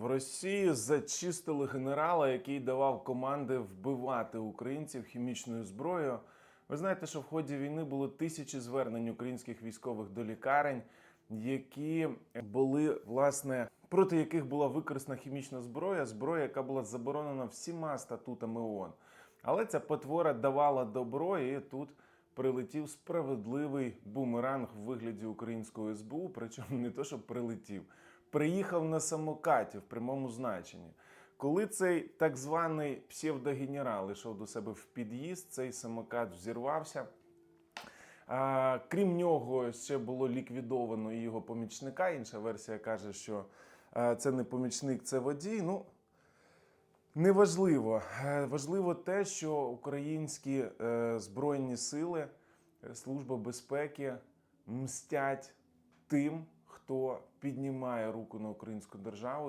В Росії зачистили генерала, який давав команди вбивати українців хімічною зброєю. Ви знаєте, що в ході війни було тисячі звернень українських військових до лікарень, які були власне проти яких була використана хімічна зброя, зброя, яка була заборонена всіма статутами ООН. Але ця потвора давала добро, і тут прилетів справедливий бумеранг в вигляді українського СБУ, причому не то, що прилетів, приїхав на самокаті в прямому значенні. Коли цей так званий псевдогенерал йшов до себе в під'їзд, цей самокат взірвався. А, крім нього, ще було ліквідовано його помічника. Інша версія каже, що це не помічник, це водій. Ну, неважливо. Е, Важливо те, що українські е, збройні сили, Служба безпеки мстять тим, хто піднімає руку на українську державу.